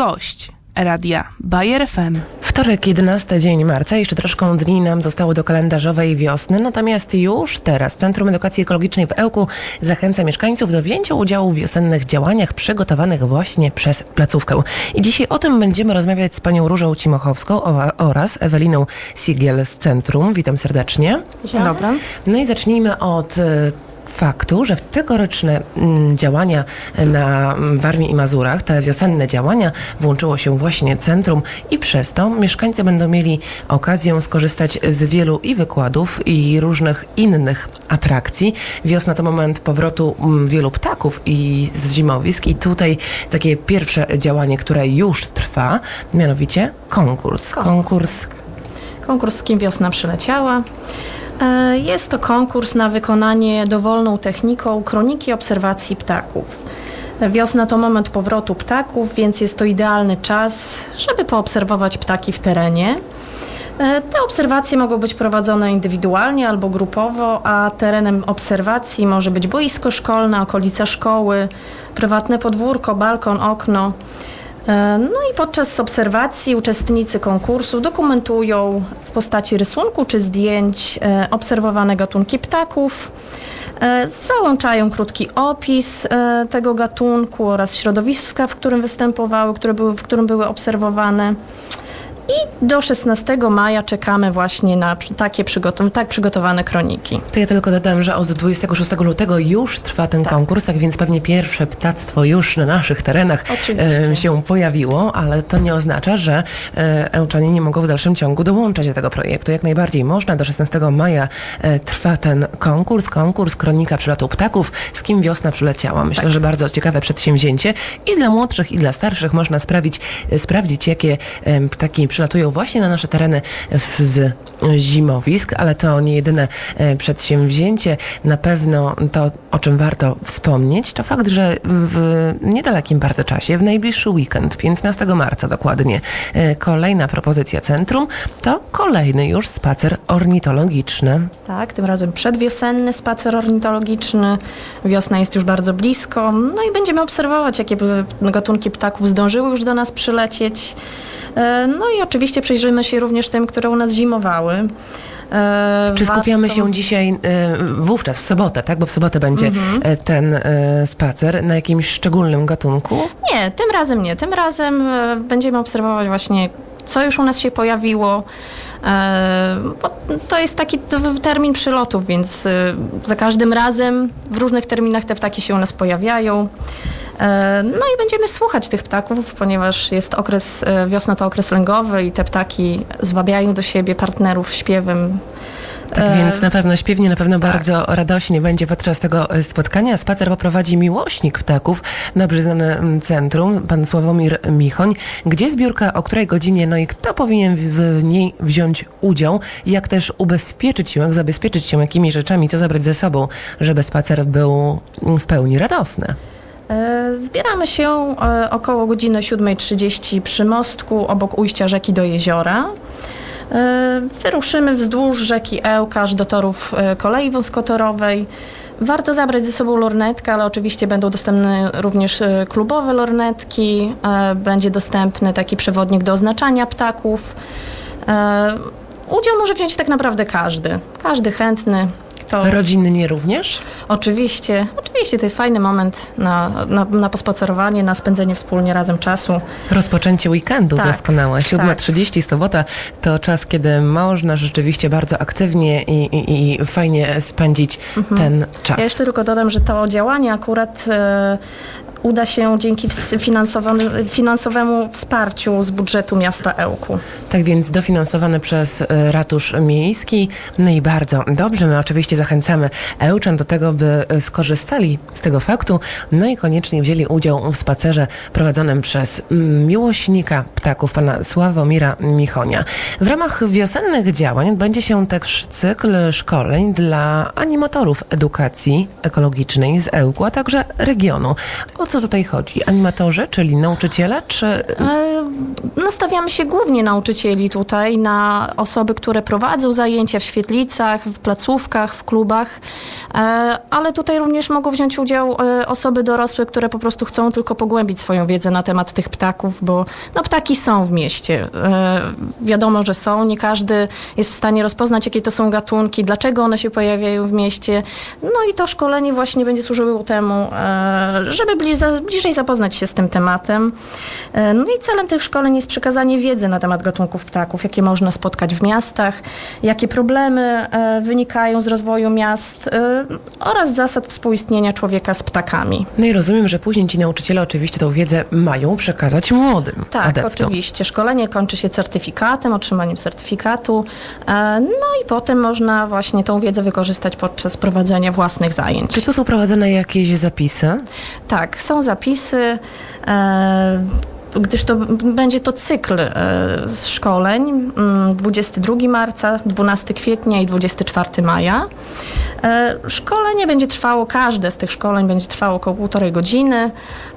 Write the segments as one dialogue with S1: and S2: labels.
S1: gość radia Bayer FM.
S2: Wtorek, 11 dzień marca, jeszcze troszkę dni nam zostało do kalendarzowej wiosny, natomiast już teraz Centrum Edukacji Ekologicznej w Ełku zachęca mieszkańców do wzięcia udziału w wiosennych działaniach przygotowanych właśnie przez placówkę. I dzisiaj o tym będziemy rozmawiać z panią Różą Cimochowską oraz Eweliną Sigiel z Centrum. Witam serdecznie.
S3: Dzień dobry.
S2: No i zacznijmy od e, faktu, że w tegoroczne mm, działania na mm, Warmii i Mazurach, te wiosenne działania, włączyło się właśnie centrum i przez to mieszkańcy będą mieli okazję skorzystać z wielu i wykładów i różnych innych atrakcji. Wiosna to moment powrotu mm, wielu ptaków i z zimowisk i tutaj takie pierwsze działanie, które już trwa, mianowicie konkurs.
S3: Konkurs.
S2: konkurs
S3: Konkurs Z kim wiosna przyleciała. E, Jest to konkurs na wykonanie dowolną techniką kroniki obserwacji ptaków. Wiosna to moment powrotu ptaków, więc jest to idealny czas, żeby poobserwować ptaki w terenie. E, Te obserwacje mogą być prowadzone indywidualnie albo grupowo, a terenem obserwacji może być boisko szkolne, okolica szkoły, prywatne podwórko, balkon, okno. E, No i podczas obserwacji uczestnicy konkursu dokumentują w postaci rysunku czy zdjęć e, obserwowane gatunki ptaków. E, Załączają krótki opis tego gatunku oraz środowiska, w którym występowały, które były, w którym były obserwowane. I do 16 maja czekamy właśnie na takie przygotow- tak przygotowane kroniki.
S2: To ja tylko dodam, że od 26 lutego już trwa ten konkurs, tak więc pewnie pierwsze ptactwo już na naszych terenach
S3: Oczywiście.
S2: e, się pojawiło, ale to nie oznacza, że e, Ełczanie nie mogą w dalszym ciągu dołączać do tego projektu. Jak najbardziej można. Do 16 maja e, trwa ten konkurs, konkurs Kronika Przylotu Ptaków, z kim wiosna przyleciała. Myślę, że bardzo ciekawe przedsięwzięcie i dla młodszych, i dla starszych można sprawić, sprawdzić, jakie ptaki przylatują właśnie na nasze tereny z zimowisk, ale to nie jedyne e, przedsięwzięcie. Na pewno to, o czym warto wspomnieć, to fakt, że w niedalekim bardzo czasie, w najbliższy weekend, 15 marca dokładnie, e, kolejna propozycja centrum to kolejny już spacer ornitologiczny.
S3: Tak, tym razem przedwiosenny spacer ornitologiczny. Wiosna jest już bardzo blisko. No i będziemy obserwować, jakie gatunki ptaków zdążyły już do nas przylecieć. E, No i oczywiście przyjrzymy się również tym, które u nas zimowały. E,
S2: Czy skupiamy
S3: warto-
S2: się dzisiaj e, wówczas, w sobotę, tak? Bo w sobotę będzie e, ten spacer na jakimś szczególnym gatunku?
S3: Nie, tym razem nie. Tym razem będziemy obserwować właśnie, co już u nas się pojawiło. Bo To jest taki termin przylotów, więc za każdym razem w różnych terminach te ptaki się u nas pojawiają. E, No i będziemy słuchać tych ptaków, ponieważ jest okres, e, wiosna to okres lęgowy i te ptaki zwabiają do siebie partnerów śpiewem.
S2: Tak
S3: E,
S2: więc na pewno śpiewnie, na pewno bardzo radośnie będzie podczas tego spotkania. Spacer poprowadzi miłośnik ptaków, dobrze znane centrum, pan Sławomir Michoń. Gdzie zbiórka, o której godzinie, no i kto powinien w niej wziąć udział, jak też ubezpieczyć się, jak zabezpieczyć się, jakimi rzeczami, co zabrać ze sobą, żeby spacer był w pełni radosny.
S3: E, Zbieramy się e, około godziny 7.30 przy mostku obok ujścia rzeki do jeziora. E, Wyruszymy wzdłuż rzeki Ełka aż do torów kolei wąskotorowej. Warto zabrać ze sobą lornetkę, ale oczywiście będą dostępne również klubowe lornetki. Będzie dostępny taki przewodnik do oznaczania ptaków. Udział może wziąć tak naprawdę każdy. Każdy chętny. Kto...
S2: Rodzinnie również?
S3: Oczywiście, oczywiście to jest fajny moment na, na, na pospacerowanie, na spędzenie wspólnie razem czasu.
S2: Rozpoczęcie weekendu
S3: Tak,
S2: doskonałe. 7.30 sobota to czas, kiedy można rzeczywiście bardzo aktywnie i, i, i fajnie spędzić ten czas.
S3: Ja jeszcze tylko dodam, że to działanie akurat e, uda się dzięki finansowemu, wsparciu z budżetu miasta Ełku.
S2: Tak więc dofinansowane przez e, Ratusz Miejski. No i bardzo dobrze. My oczywiście zachęcamy Ełczan do tego, by e, skorzystali z tego faktu, no i koniecznie wzięli udział w spacerze prowadzonym przez mm, miłośnika ptaków, pana Sławomira Michonia. W ramach wiosennych działań odbędzie się też cykl szkoleń dla animatorów edukacji ekologicznej z Ełku, a także regionu. Od co tutaj chodzi? Animatorzy, czyli nauczyciele, czy
S3: E, Nastawiamy się głównie nauczycieli tutaj, na osoby, które prowadzą zajęcia w świetlicach, w placówkach, w klubach, e, ale tutaj również mogą wziąć udział e, osoby dorosłe, które po prostu chcą tylko pogłębić swoją wiedzę na temat tych ptaków, bo no, ptaki są w mieście. Wiadomo, że są, nie każdy jest w stanie rozpoznać, jakie to są gatunki, dlaczego one się pojawiają w mieście. No i to szkolenie właśnie będzie służyło temu, żeby bliżej, bliżej zapoznać się z tym tematem. E, No i celem tych szkoleń jest przekazanie wiedzy na temat gatunków ptaków, jakie można spotkać w miastach, jakie problemy e, wynikają z rozwoju miast e, oraz zasad współistnienia człowieka z ptakami.
S2: No i rozumiem, że później ci nauczyciele oczywiście tą wiedzę mają przekazać młodym
S3: Tak,
S2: adeptom.
S3: oczywiście. Szkolenie kończy się certyfikatem, otrzymaniem certyfikatu. No i potem można właśnie tą wiedzę wykorzystać podczas prowadzenia własnych zajęć.
S2: Czy tu są prowadzone jakieś zapisy?
S3: Tak, są zapisy. E, gdyż to będzie to cykl e, z szkoleń mm, 22 marca, 12 kwietnia i 24 maja. E, szkolenie będzie trwało, każde z tych szkoleń będzie trwało około półtorej godziny,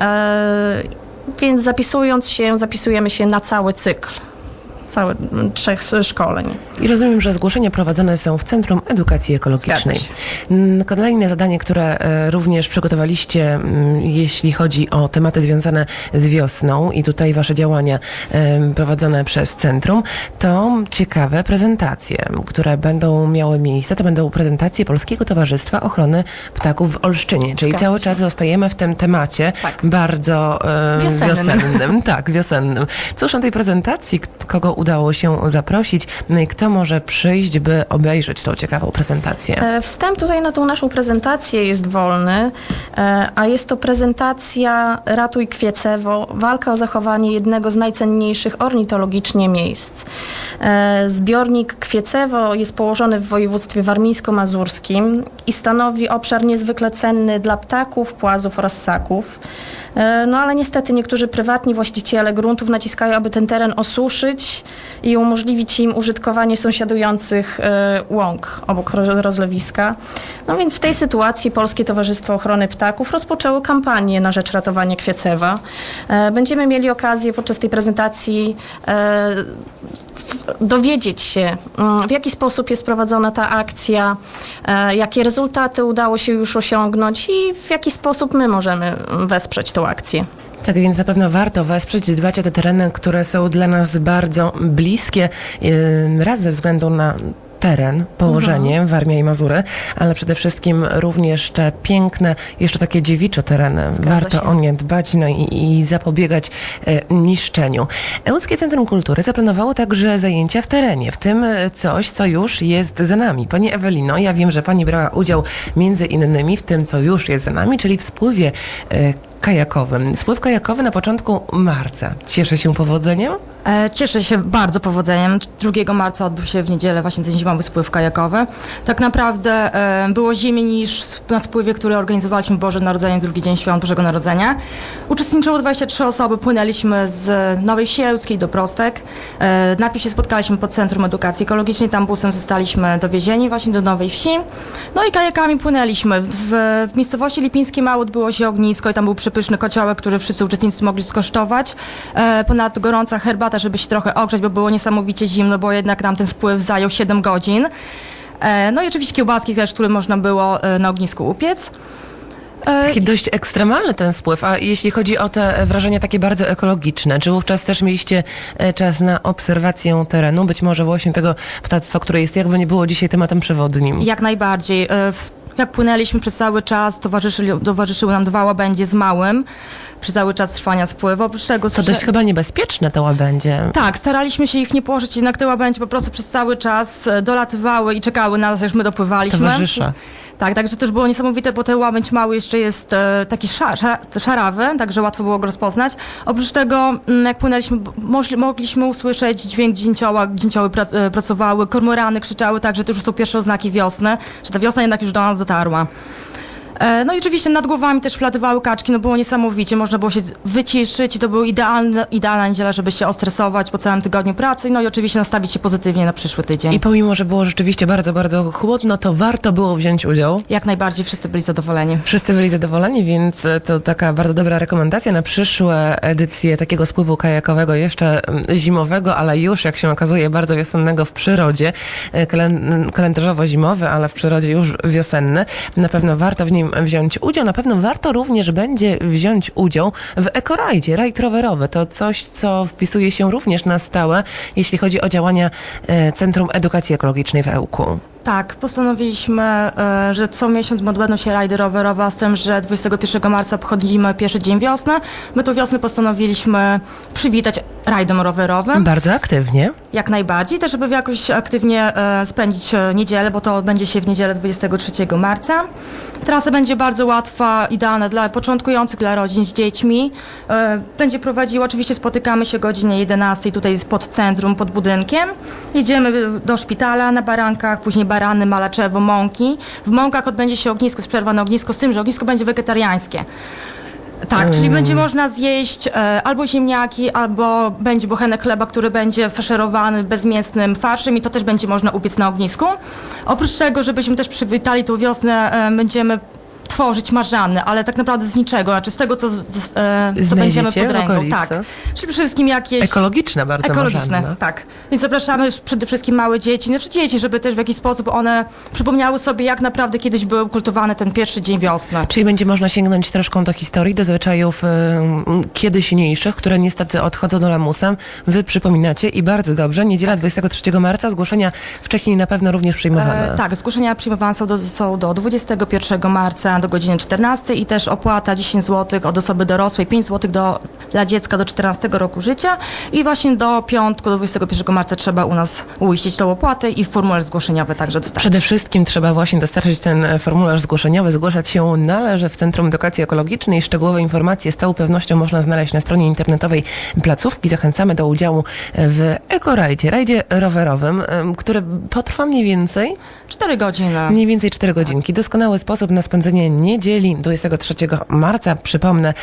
S3: e, więc zapisując się, zapisujemy się na cały cykl, cały mm, trzech szkoleń.
S2: I rozumiem, że zgłoszenia prowadzone są w Centrum Edukacji Ekologicznej. Kolejne zadanie, które e, również przygotowaliście, mm, jeśli chodzi o tematy związane z wiosną i tutaj wasze działania prowadzone przez centrum, to ciekawe prezentacje, które będą miały miejsce. To będą prezentacje Polskiego Towarzystwa Ochrony Ptaków w Olsztynie, czyli
S3: Zgadza
S2: cały
S3: się.
S2: czas zostajemy w tym temacie
S3: Tak.
S2: bardzo e,
S3: Wiosennym.
S2: wiosennym. Tak, wiosennym. Cóż na tej prezentacji, kogo udało się zaprosić, no kto może przyjść, by obejrzeć tą ciekawą prezentację?
S3: E, Wstęp tutaj na tą naszą prezentację jest wolny, e, a jest to prezentacja Ratuj Kwiecewo, walka o zachowanie jednego z najcenniejszych ornitologicznie miejsc. E, Zbiornik Kwiecewo jest położony w województwie warmińsko-mazurskim i stanowi obszar niezwykle cenny dla ptaków, płazów oraz ssaków. E, No ale niestety niektórzy prywatni właściciele gruntów naciskają, aby ten teren osuszyć i umożliwić im użytkowanie sąsiadujących e, łąk obok ro- rozlewiska. No więc w tej sytuacji Polskie Towarzystwo Ochrony Ptaków rozpoczęło kampanię na rzecz ratowania Kwiecewa. E, Będziemy mieli okazję podczas tej prezentacji dowiedzieć się, mm, w jaki sposób jest prowadzona ta akcja, jakie rezultaty udało się już osiągnąć i w jaki sposób my możemy mm, wesprzeć tą akcję.
S2: Tak więc na pewno warto wesprzeć, dbać o te tereny, które są dla nas bardzo bliskie, raz ze względu na teren, położenie, Warmia i Mazury, ale przede wszystkim również te piękne, jeszcze takie dziewiczo tereny.
S3: Zgadza
S2: Warto
S3: się.
S2: o nie dbać no i, i zapobiegać e, niszczeniu. Ełckie Centrum Kultury zaplanowało także zajęcia w terenie, w tym e, coś, co już jest za nami. Pani Ewelino, ja wiem, że Pani brała udział między innymi w tym, co już jest za nami, czyli w spływie e, kajakowym. Spływ kajakowy na początku marca. Cieszę się powodzeniem?
S4: E, Cieszę się bardzo powodzeniem. 2 marca odbył się w niedzielę właśnie ten zimowy spływ kajakowy. Tak naprawdę e, było zimniej niż na spływie, który organizowaliśmy w Boże Narodzenie, drugi dzień świąt Bożego Narodzenia. Uczestniczyło 23 osoby, płynęliśmy z Nowej Siełckiej do Prostek. E, Najpierw się spotkaliśmy pod Centrum Edukacji Ekologicznej, tam busem zostaliśmy dowiezieni właśnie do Nowej Wsi. No i kajakami płynęliśmy. W, w miejscowości Lipińskiej Mało odbyło się ognisko i tam był przepyszny kociołek, który wszyscy uczestnicy mogli skosztować. Ponadto gorąca herbata, żeby się trochę ogrzać, bo było niesamowicie zimno, bo jednak nam ten spływ zajął 7 godzin. E, no i oczywiście kiełbaski też, które można było e, na ognisku upiec. E,
S2: Taki dość ekstremalny ten spływ, a jeśli chodzi o te wrażenia takie bardzo ekologiczne, czy wówczas też mieliście czas na obserwację terenu, być może właśnie tego ptactwa, które jest jakby nie było dzisiaj tematem przewodnim?
S4: Jak najbardziej. W- płynęliśmy przez cały czas, towarzyszyli, towarzyszyły nam dwa łabędzie z małym przez cały czas trwania spływu. Oprócz tego
S2: To
S4: słyszę-
S2: dość chyba niebezpieczne to łabędzie.
S4: Tak, staraliśmy się ich nie położyć, jednak te łabędzie po prostu przez cały czas e, dolatywały i czekały na nas, aż my dopływaliśmy.
S2: Towarzysza.
S4: Tak, także też było niesamowite, bo ten łabędź mały jeszcze jest e, taki szar, szar, szarawy, także łatwo było go rozpoznać. Oprócz tego, mm, jak płynęliśmy, mogliśmy usłyszeć dźwięk dzięcioła, dzięcioły e, pracowały, kormorany krzyczały, także to już są pierwsze oznaki wiosny, że ta wiosna jednak już do nas dotarła. E, No i oczywiście nad głowami też wlatywały kaczki, no było niesamowicie, można było się wyciszyć i to była idealna, idealna niedziela, żeby się ostresować po całym tygodniu pracy, no i oczywiście nastawić się pozytywnie na przyszły tydzień.
S2: I pomimo, że było rzeczywiście bardzo, bardzo chłodno, to warto było wziąć udział.
S4: Jak najbardziej wszyscy byli zadowoleni.
S2: Wszyscy byli zadowoleni, więc e, to taka bardzo dobra rekomendacja na przyszłe edycje takiego spływu kajakowego, jeszcze mm, zimowego, ale już, jak się okazuje, bardzo wiosennego w przyrodzie. E, kalen- Kalendarzowo-zimowy, ale w przyrodzie już wiosenny. Na pewno warto w nim wziąć udział. Na pewno warto również będzie wziąć udział w ekorajdzie, rajd rowerowy. To coś, co wpisuje się również na stałe, jeśli chodzi o działania e, Centrum Edukacji Ekologicznej w Ełku.
S4: Tak, postanowiliśmy, e, że co miesiąc odbędą się rajdy rowerowe, z tym, że 21 marca obchodzimy pierwszy dzień wiosny. My tą wiosnę postanowiliśmy przywitać rajdem rowerowym.
S2: Bardzo aktywnie.
S4: Jak najbardziej, też żeby jakoś aktywnie e, spędzić e, niedzielę, bo to odbędzie się w niedzielę 23 marca. Trasa będzie bardzo łatwa, idealna dla początkujących, dla rodzin z dziećmi. E, będzie prowadziła, oczywiście spotykamy się o godzinie 11 tutaj pod centrum, pod budynkiem. Jedziemy do szpitala na barankach, później barany, malaczewo, mąki. W mąkach odbędzie się ognisko, jest przerwane ognisko, z tym, że ognisko będzie wegetariańskie. Tak, czyli będzie można zjeść e, albo ziemniaki, albo będzie bochenek chleba, który będzie faszerowany bezmięsnym farszem i to też będzie można upiec na ognisku. Oprócz tego, żebyśmy też przywitali tą wiosnę, e, będziemy tworzyć marzany, ale tak naprawdę z niczego, znaczy z tego, co, z, e, co będziemy pod ręką. Tak, czyli przede wszystkim jakieś...
S2: Ekologiczne bardzo
S4: Ekologiczne,
S2: marzanne.
S4: tak. Więc zapraszamy już przede wszystkim małe dzieci, znaczy dzieci, żeby też w jakiś sposób one przypomniały sobie, jak naprawdę kiedyś był kultowany ten pierwszy dzień wiosny.
S2: Czyli będzie można sięgnąć troszkę do historii, do zwyczajów y, kiedyśniejszych, które niestety odchodzą do lamusa. Wy przypominacie i bardzo dobrze. Niedziela 23 marca, zgłoszenia wcześniej na pewno również przyjmowane.
S4: E, tak, zgłoszenia przyjmowane są do, są do 21 marca do godziny 14 i też opłata 10 zł od osoby dorosłej, 5 zł do, dla dziecka do 14 roku życia i właśnie do piątku, do 21 marca trzeba u nas uiścić tą opłatę i formularz zgłoszeniowy także dostarczyć.
S2: Przede wszystkim trzeba właśnie dostarczyć ten e, formularz zgłoszeniowy. Zgłaszać się należy w Centrum Edukacji Ekologicznej. Szczegółowe informacje z całą pewnością można znaleźć na stronie internetowej placówki. Zachęcamy do udziału w ekorajdzie, rajdzie rowerowym, em, który potrwa mniej więcej
S4: 4 godziny.
S2: Mniej więcej 4 godzinki. Doskonały sposób na spędzenie niedzieli 23 marca. Przypomnę,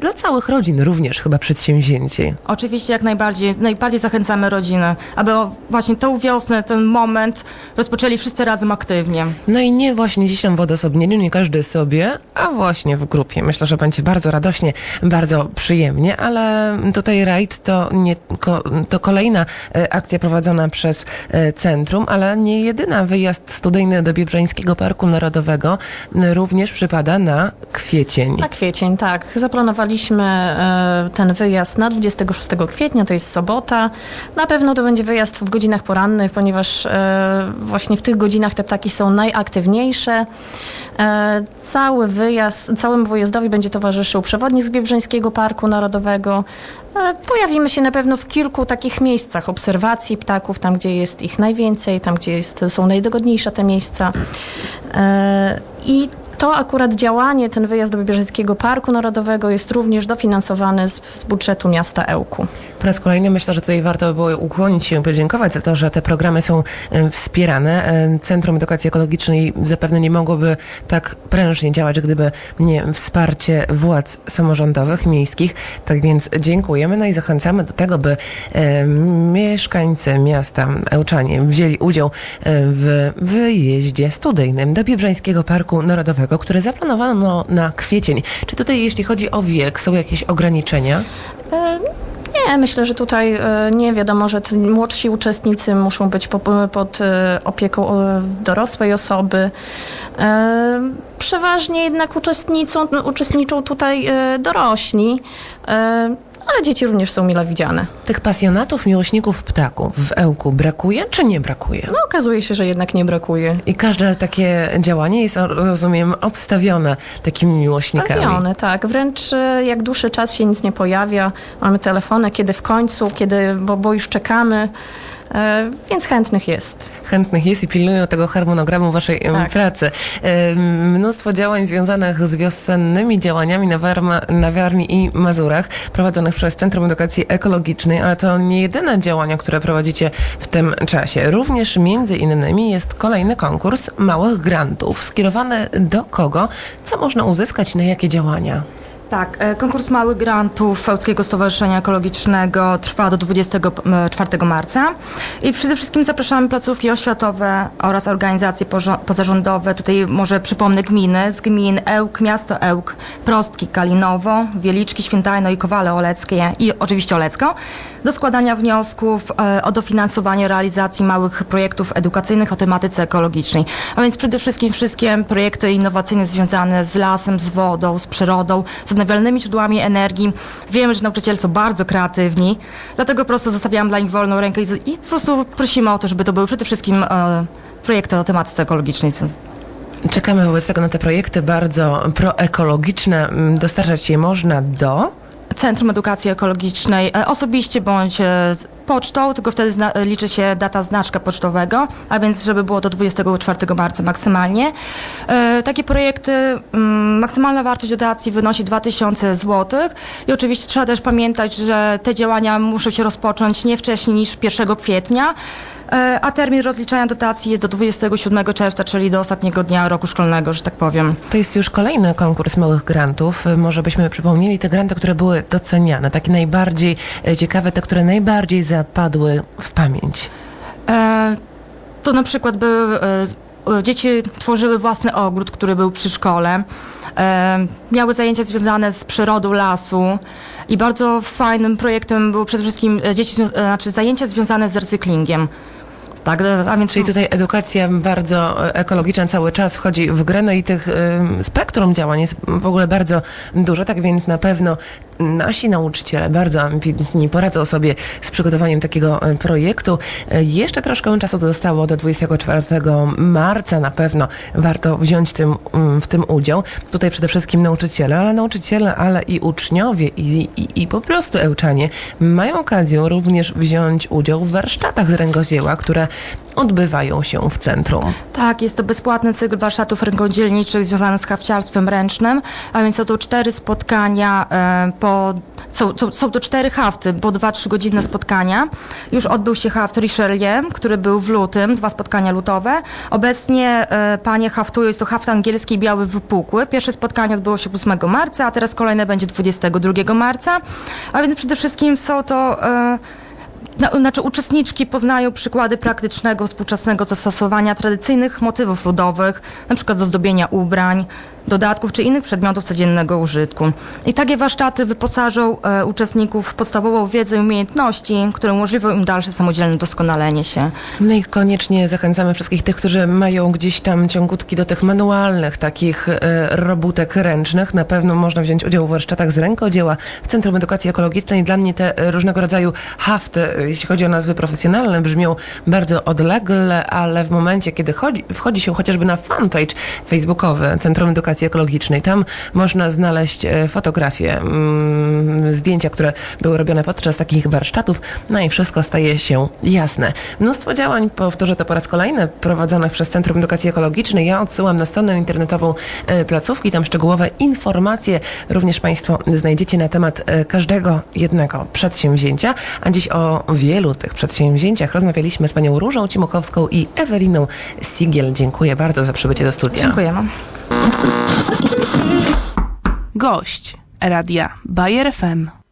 S2: dla całych rodzin również chyba przedsięwzięcie.
S4: Oczywiście jak najbardziej, najbardziej zachęcamy rodziny, aby właśnie tą wiosnę, ten moment rozpoczęli wszyscy razem aktywnie.
S2: No i nie właśnie dziś w odosobnieniu, nie każdy sobie, a właśnie w grupie. Myślę, że będzie bardzo radośnie, bardzo przyjemnie, ale tutaj rajd to, nie, to kolejna e, akcja prowadzona przez e, centrum, ale nie jedyna. Wyjazd studyjny do Biebrzańskiego Parku Narodowego również przypada na kwiecień.
S3: Na kwiecień, tak. Zaplanowaliśmy e, ten wyjazd na 26 kwietnia, to jest sobota. Na pewno to będzie wyjazd w godzinach porannych, ponieważ e, właśnie w tych godzinach te ptaki są najaktywniejsze. E, Cały wyjazd, całemu wyjazdowi będzie towarzyszył przewodnik z Biebrzańskiego Parku Narodowego. Pojawimy się na pewno w kilku takich miejscach obserwacji ptaków, tam gdzie jest ich najwięcej, tam gdzie jest, są najdogodniejsze te miejsca. I to akurat działanie, ten wyjazd do Biebrzańskiego Parku Narodowego jest również dofinansowany z, z budżetu miasta Ełku.
S2: Po raz kolejny myślę, że tutaj warto by było ukłonić się i podziękować za to, że te programy są wspierane. Centrum Edukacji Ekologicznej zapewne nie mogłoby tak prężnie działać, gdyby nie wsparcie władz samorządowych, miejskich. Tak więc dziękujemy, no i zachęcamy do tego, by mieszkańcy miasta Ełczanie wzięli udział w wyjeździe studyjnym do Biebrzańskiego Parku Narodowego, który zaplanowano na kwiecień. Czy tutaj, jeśli chodzi o wiek, są jakieś ograniczenia?
S3: E, Nie, myślę, że tutaj e, nie wiadomo, że młodsi uczestnicy muszą być po, pod e, opieką dorosłej osoby. Przeważnie jednak uczestniczą, uczestniczą tutaj dorośli, ale dzieci również są mile widziane.
S2: Tych pasjonatów, miłośników ptaków w Ełku brakuje, czy nie brakuje?
S3: No okazuje się, że jednak nie brakuje.
S2: I każde takie działanie jest, rozumiem, obstawione takimi miłośnikami.
S3: Stawione, tak. Wręcz e, jak dłuższy czas się nic nie pojawia, mamy telefony, kiedy w końcu, kiedy, bo, bo już czekamy. E, Więc chętnych jest.
S2: Chętnych jest i pilnują tego harmonogramu waszej
S3: Tak.
S2: pracy. Mnóstwo działań związanych z wiosennymi działaniami na, Warma, na Warmii i Mazurach, prowadzonych przez Centrum Edukacji Ekologicznej, ale to nie jedyne działania, które prowadzicie w tym czasie. Również między innymi jest kolejny konkurs małych grantów. Skierowany do kogo? Co można uzyskać? Na jakie działania?
S4: Tak, e, konkurs małych grantów Fełckiego Stowarzyszenia Ekologicznego trwa do 24 marca i przede wszystkim zapraszamy placówki oświatowe oraz organizacje pozarządowe. Tutaj może przypomnę gminy z gmin Ełk, miasto Ełk, Prostki, Kalinowo, Wieliczki, Świętajno i Kowale Oleckie i oczywiście Olecko do składania wniosków e, o dofinansowanie realizacji małych projektów edukacyjnych o tematyce ekologicznej. A więc przede wszystkim wszystkie projekty innowacyjne związane z lasem, z wodą, z przyrodą, z odnawialnymi źródłami energii. Wiemy, że nauczyciele są bardzo kreatywni, dlatego po prostu zostawiamy dla nich wolną rękę i, i po prostu prosimy o to, żeby to były przede wszystkim e, projekty o tematyce ekologicznej.
S2: Czekamy wobec tego na te projekty bardzo proekologiczne. Mm, Dostarczać je można do...
S4: Centrum Edukacji Ekologicznej e, osobiście bądź e, pocztą, tylko wtedy e, liczy się data znaczka pocztowego, a więc żeby było do 24 marca maksymalnie. E, takie projekty, mm, maksymalna wartość dotacji wynosi 2000 zł i oczywiście trzeba też pamiętać, że te działania muszą się rozpocząć nie wcześniej niż 1 kwietnia, a termin rozliczania dotacji jest do 27 czerwca, czyli do ostatniego dnia roku szkolnego, że tak powiem.
S2: To jest już kolejny konkurs małych grantów. Y, Może byśmy przypomnieli te granty, które były doceniane, takie najbardziej e, ciekawe, te, które najbardziej zapadły w pamięć.
S4: E, to na przykład były, e, e, dzieci tworzyły własny ogród, który był przy szkole. E, miały zajęcia związane z przyrodą lasu i bardzo fajnym projektem było przede wszystkim e, dzieci, e, znaczy zajęcia związane z recyklingiem. Tak, e, a więc
S2: Czyli tutaj edukacja bardzo e, ekologiczna cały czas wchodzi w grę, no i tych ym, spektrum działań jest w ogóle bardzo dużo, tak więc na pewno nasi nauczyciele bardzo ambitni poradzą sobie z przygotowaniem takiego e, projektu. E, Jeszcze troszkę czasu zostało do 24 marca, na pewno warto wziąć tym, mm, w tym udział. Tutaj przede wszystkim nauczyciele, ale nauczyciele, ale i uczniowie i, i, i po prostu ełczanie mają okazję również wziąć udział w warsztatach z rękodzieła, które odbywają się w centrum.
S4: Tak, jest to bezpłatny cykl warsztatów rękodzielniczych związany z hafciarstwem ręcznym, a więc są to cztery spotkania e, po... Są, są, są to cztery hafty, po dwa, trzy godzinne spotkania. Już odbył się haft Richelieu, który był w lutym, dwa spotkania lutowe. Obecnie e, panie haftują, jest to haft angielski biały wypukły. Pierwsze spotkanie odbyło się 8 marca, a teraz kolejne będzie 22 marca. A więc przede wszystkim są to... E, na, znaczy uczestniczki poznają przykłady praktycznego, współczesnego zastosowania tradycyjnych motywów ludowych, przykład do zdobienia ubrań, dodatków czy innych przedmiotów codziennego użytku. I takie warsztaty wyposażą e, uczestników w podstawową wiedzę i umiejętności, które umożliwią im dalsze samodzielne doskonalenie się.
S2: No i koniecznie zachęcamy wszystkich tych, którzy mają gdzieś tam ciągutki do tych manualnych, takich e, robótek ręcznych. Na pewno można wziąć udział w warsztatach z rękodzieła w Centrum Edukacji Ekologicznej. Dla mnie te e, różnego rodzaju hafty, e, jeśli chodzi o nazwy profesjonalne, brzmią bardzo odlegle, ale w momencie, kiedy chodzi, wchodzi się chociażby na fanpage facebookowy Centrum Edukacji Ekologicznej, tam można znaleźć e, fotografie, mm, zdjęcia, które były robione podczas takich warsztatów, no i wszystko staje się jasne. Mnóstwo działań, powtórzę to po raz kolejny, prowadzonych przez Centrum Edukacji Ekologicznej. Ja odsyłam na stronę internetową e, placówki, tam szczegółowe informacje również Państwo znajdziecie na temat e, każdego jednego przedsięwzięcia, a dziś o wielu tych przedsięwzięciach rozmawialiśmy z panią Różą Cimuchowską i Eweliną Sigiel. Dziękuję bardzo za przybycie do studia.
S4: Dziękujemy.
S1: Gość Radia Bayer FM.